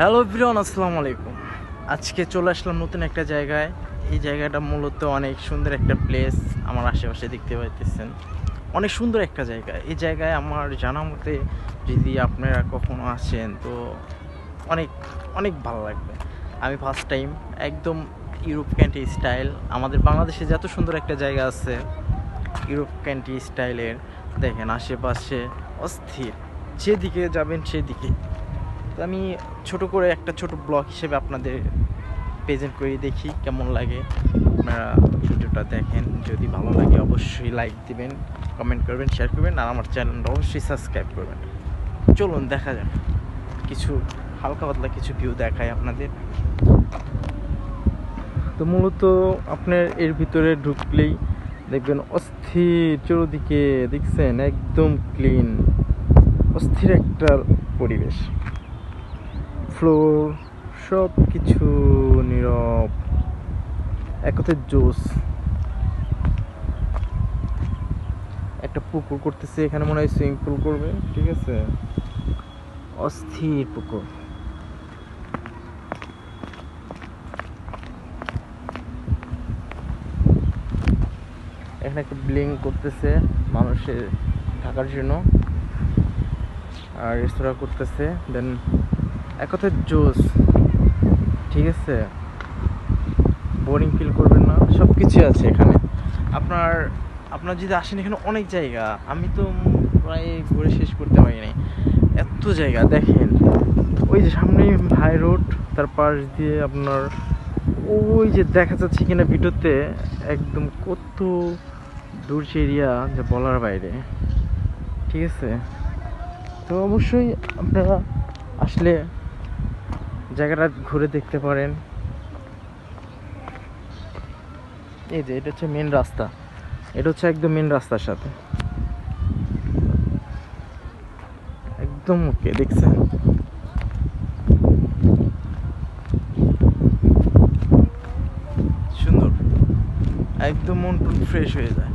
Hello বিরন আসসালামু আলাইকুম। আজকে চলে আসলাম নতুন একটা জায়গায়। এই জায়গাটা মূলত অনেক সুন্দর একটা প্লেস আমার আশেপাশে দেখতে পাইতেছেন। অনেক সুন্দর একটা জায়গা। এই জায়গায় আমার জানা মতে যদি আপনারা কখনো আসেন, তো অনেক অনেক ভালো লাগবে। আমি ফার্স্ট টাইম একদম ইউরোপ ক্যান্টি স্টাইল আমাদের বাংলাদেশে যত সুন্দর একটা জায়গা আছে ইউরোপ ক্যান্টি স্টাইলের দেখেন আশেপাশে অস্থির। যেদিকে যাবেন সেদিকে। আমি ছোট করে একটা ছোট ব্লগ হিসেবে আপনাদের প্রেজেন্ট করে দেখি কেমন লাগে। আপনারা ভিডিওটা দেখেন, যদি ভালো লাগে অবশ্যই লাইক দিবেন কমেন্ট করবেন শেয়ার করবেন, আর আমার চ্যানেলটা অবশ্যই সাবস্ক্রাইব করবেন। চলুন, দেখা যাক। কিছু হালকা পাতলা কিছু ভিউ দেখায় আপনাদের। তো মূলত আপনার এর ভিতরে ঢুকলেই দেখবেন অস্থির চতুর্দিকে, দেখছেন? একদম ক্লিন অস্থির একটা পরিবেশ। ফ্লোর সব কিছু নীরব এক কথায় জোস। একটা পুকুর করতেছে, এখানে মনে হয় সুইমিং পুল করবে, ঠিক আছে? অস্থির পুকুর। এখানে একটা ব্লিং করতেছে মানুষের থাকার জন্য। আর রেস্তোরাঁ করতেছে দেন এক কথায় জোস। ঠিক আছে? বোরিং ফিল করবেন না। সব কিছুই আছে এখানে। আপনার আপনার যদি আসেন এখানে অনেক জায়গা। আমি তো প্রায় ঘুরে শেষ করতে পারিনি এত জায়গা, দেখেন। ওই যে সামনেই হাই রোড তার পাশ দিয়ে আপনার ওই যে দেখা যাচ্ছে কিনা ভিডিওতে, একদম কত দূর এরিয়া, যে বলার বাইরে। ঠিক আছে? তো অবশ্যই আপনারা আসলে জায়গাটা ঘুরে দেখতে পারেন। এই যে, এটা হচ্ছে মেন রাস্তা। এটা হচ্ছে একদম মেন রাস্তার সাথে। একদম ওকে দেখছেন? সুন্দর। একদম মন ফ্রেশ হয়ে যায়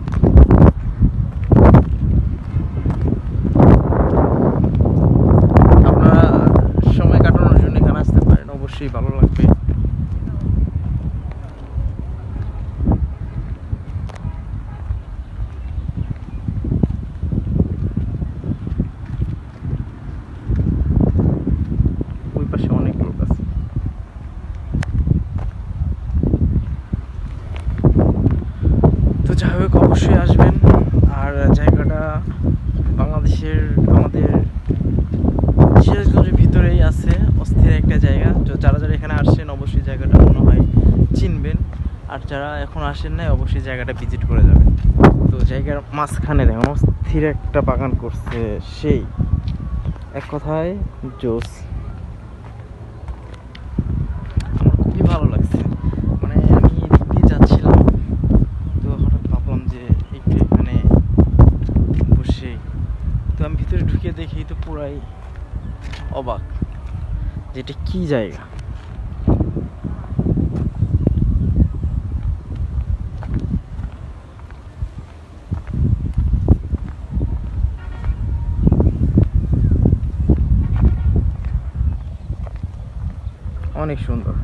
আপনারা সময় কাটানোর জন্য এখানে আসতে পারেন অবশ্যই ভালো লাগবে ওই পাশে অনেক লোক আছে তো যাই হোক, অবশ্যই আসবেন। আর জায়গাটা বাংলাদেশের, আমাদের সিরাজগঞ্জের ভিতরেই আছে, অস্থির একটা জায়গা। তো যারা যারা এখানে আসছেন, অবশ্যই জায়গাটা মনে হয় চিনবেন। আর যারা এখন আসেন নাই, অবশ্যই জায়গাটা ভিজিট করে যাবেন। তো জায়গার মাঝখানে দেখুন, অস্থির একটা বাগান করছে সেই। এক কথায় জোস আমার খুবই ভালো লাগছে মানে আমি এদিক দিয়ে যাচ্ছিলাম তো হঠাৎ ভাবলাম যে একটু এখানে বসে তো আমি ভিতরে ঢুকে দেখি তো পুরাই অবাক যে এটা কি জায়গা? অনেক সুন্দর।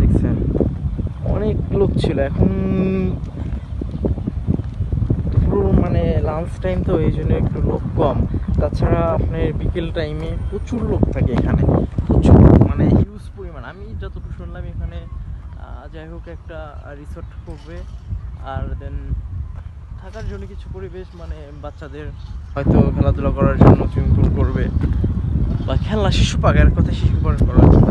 দেখছেন? অনেক লোক ছিল। এখন মানে লাঞ্চ টাইম তো এই জন্য একটু লোক কম। তাছাড়া আপনার বিকেল টাইমে প্রচুর লোক থাকে এখানে। প্রচুর মানে হিউজ পরিমাণ। আমি যতটুকু শুনলাম এখানে যাই হোক একটা রিসোর্ট করবে আর দেন থাকার জন্য কিছু পরিবেশ মানে বাচ্চাদের হয়তো খেলাধুলা করার জন্য সুইমিং পুল করবে বা খেলনা, শিশু পার্কের কথা শিশু পার্ক করার জন্য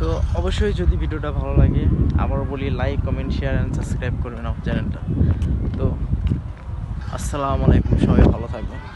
তো অবশ্যই যদি ভিডিওটা ভালো লাগে আবারও বলি like comment share and subscribe করবেন আমার চ্যানেলটা। তো, আসসালামু আলাইকুম, সবাই ভালো থাকবেন।